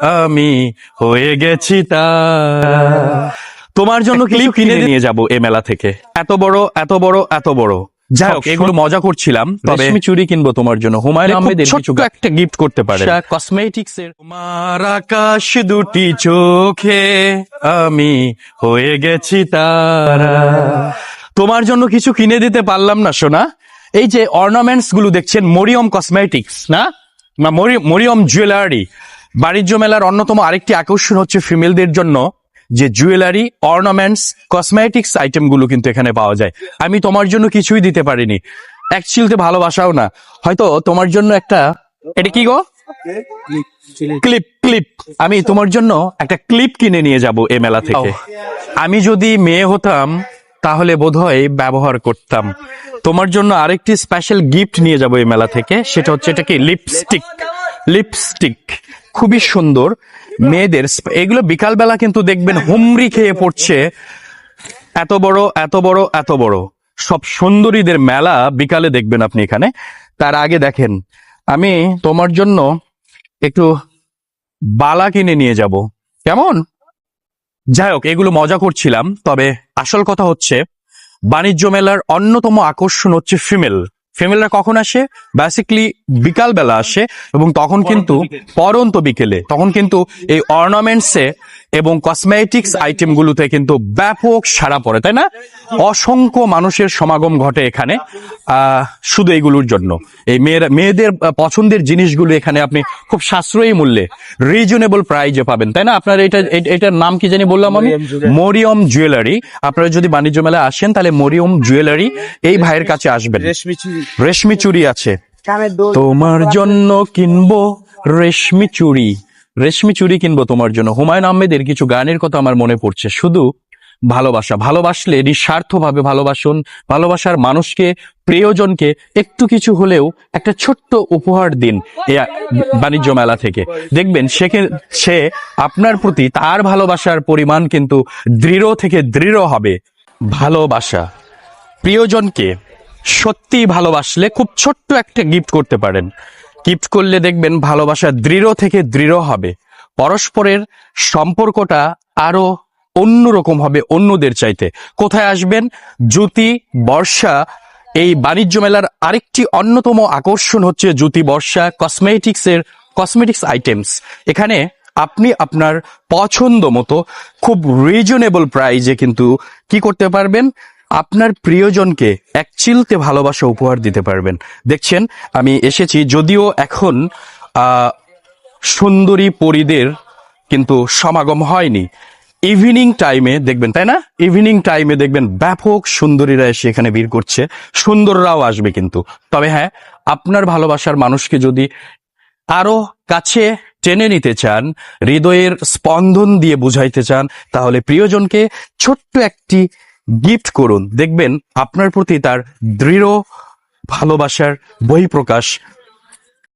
আমি হয়ে গেছি তা। তোমার জন্য ক্লিপ কিনে নিয়ে যাব এ মেলা থেকে। এত বড় এত বড় এত বড়। যাই হোক এগুলো মজা করছিলাম তবে রেশমি চুরি কিনবো তোমার জন্য। হুমায়ুন আহমেদের কিছু একটা গিফট করতে পারে। কসমেটিক্স এর তোমার আকাশ দুটি চোখে আমি হয়ে গেছি তারা তোমার জন্য কিছু কিনে দিতে পারলাম না সোনা। এই যে অর্নামেন্টসগুলো দেখছেন মরিয়ম কসমেটিক্স না? না মরি- মরিয়ম জুয়েলারি বাণিজ্য মেলার অন্যতম আরেকটি আকর্ষণ হচ্ছে ফিমেলদের জন্য যে জুয়েলারি অর্নামেন্টস কসমেটিক্স আইটেমগুলো কিন্তু এখানে পাওয়া যায়। আমি তোমার জন্য কিছুই দিতে পারিনি। অ্যাকচুয়ালিতে ভালোবাসাও না। হয়তো তোমার জন্য একটা, এটা কি গো? ক্লিপ ক্লিপ আমি তোমার জন্য একটা ক্লিপ কিনে নিয়ে যাব এ মেলা থেকে। আমি যদি মেয়ে হতাম, তাহলে বোধহয় ব্যবহার করতাম। তোমার জন্য আরেকটি স্পেশাল গিফট নিয়ে যাব এই মেলা থেকে। সেটা হচ্ছে, এটা কি? লিপস্টিক লিপস্টিক খুবই সুন্দর মেয়েদের এগুলো বিকালবেলা কিন্তু দেখবেন হুমড়ি খেয়ে পড়ছে। এত বড় এত বড় এত বড়। সব সুন্দরীদের মেলা বিকালে দেখবেন আপনি এখানে। তার আগে দেখেন, আমি তোমার জন্য একটু বালা কিনে নিয়ে যাব। কেমন? যাই হোক, এগুলো মজা করছিলাম, তবে আসল কথা হচ্ছে বাণিজ্য মেলার অন্যতম আকর্ষণ হচ্ছে ফিমেল ফিমেলরা কখন আসে? বেসিকলি বিকাল বেলা আসে এবং তখন কিন্তু পরন্ত বিকেলে। তখন কিন্তু এই অর্নামেন্টসে এবং কসমেটিক্স আইটেম গুলোতে কিন্তু ব্যাপক সাড়া পড়ে তাই না? অসংখ্য মানুষের সমাগম ঘটে এখানে আহ, শুধু এইগুলোর জন্য। এই মেয়েরা মেয়েদের পছন্দের জিনিসগুলো এখানে আপনি খুব সাশ্রয়ী মূল্যে রিজনেবল প্রাইজে পাবেন তাই না? আপনার এটা এটার নাম কি জানি বললাম আমি? মরিয়ম জুয়েলারি আপনারা যদি বাণিজ্য মেলায় আসেন তাহলে মরিয়ম জুয়েলারি এই ভাইয়ের কাছে আসবেন। রেশমি চুড়ি আছে। তোমার জন্য কিনবো রেশমি চুড়ি রেশমি চুরি কিনবো তোমার জন্য। হুমায়ুন আহমেদের কিছু গানের কথা আমার মনে পড়ছে। শুধু ভালোবাসা। ভালোবাসলে নিঃস্বার্থ ভাবে ভালোবাসুন, ভালোবাসার মানুষকে, প্রিয়জনকে একটু কিছু হলেও একটা ছোট্ট উপহার দিন বাণিজ্য মেলা থেকে। দেখবেন সে সে আপনার প্রতি তার ভালোবাসার পরিমাণ কিন্তু দৃঢ় থেকে দৃঢ় হবে। ভালোবাসা। প্রিয়জনকে সত্যি ভালোবাসলে খুব ছোট্ট একটা গিফট করতে পারেন। গিফট করলে দেখবেন ভালোবাসা দৃঢ় থেকে দৃঢ় হবে। পরস্পরের সম্পর্কটা আরও অন্যরকম হবে অন্যদের চাইতে। কোথায় আসবেন? জ্যোতি বর্ষা, এই বাণিজ্য মেলার আরেকটি অন্যতম আকর্ষণ হচ্ছে জ্যোতি বর্ষা কসমেটিক্স এর কসমেটিক্স আইটেমস এখানে আপনি আপনার পছন্দ মতো খুব রিজনেবল প্রাইজে কিন্তু কি করতে পারবেন? আপনার প্রিয়জনকে এক চিলতে ভালোবাসা উপহার দিতে পারবেন। দেখছেন, আমি এসেছি যদিও এখন সুন্দরী পরিদের কিন্তু সমাগম হয়নি। ইভিনিং টাইমে দেখবেন, তাই না? ইভিনিং টাইমে দেখবেন ব্যাপক সুন্দরীরা এসে এখানে ভিড় করছে। সুন্দররাও আসবে কিন্তু। তবে হ্যাঁ আপনার ভালোবাসার মানুষকে যদি আরও কাছে টেনে নিতে চান, হৃদয়ের স্পন্দন দিয়ে বুঝাইতে চান, তাহলে প্রিয়জনকে ছোট্ট একটি গিফট করুন। দেখবেন আপনার প্রতি তার দৃঢ় ভালোবাসার বহিঃপ্রকাশ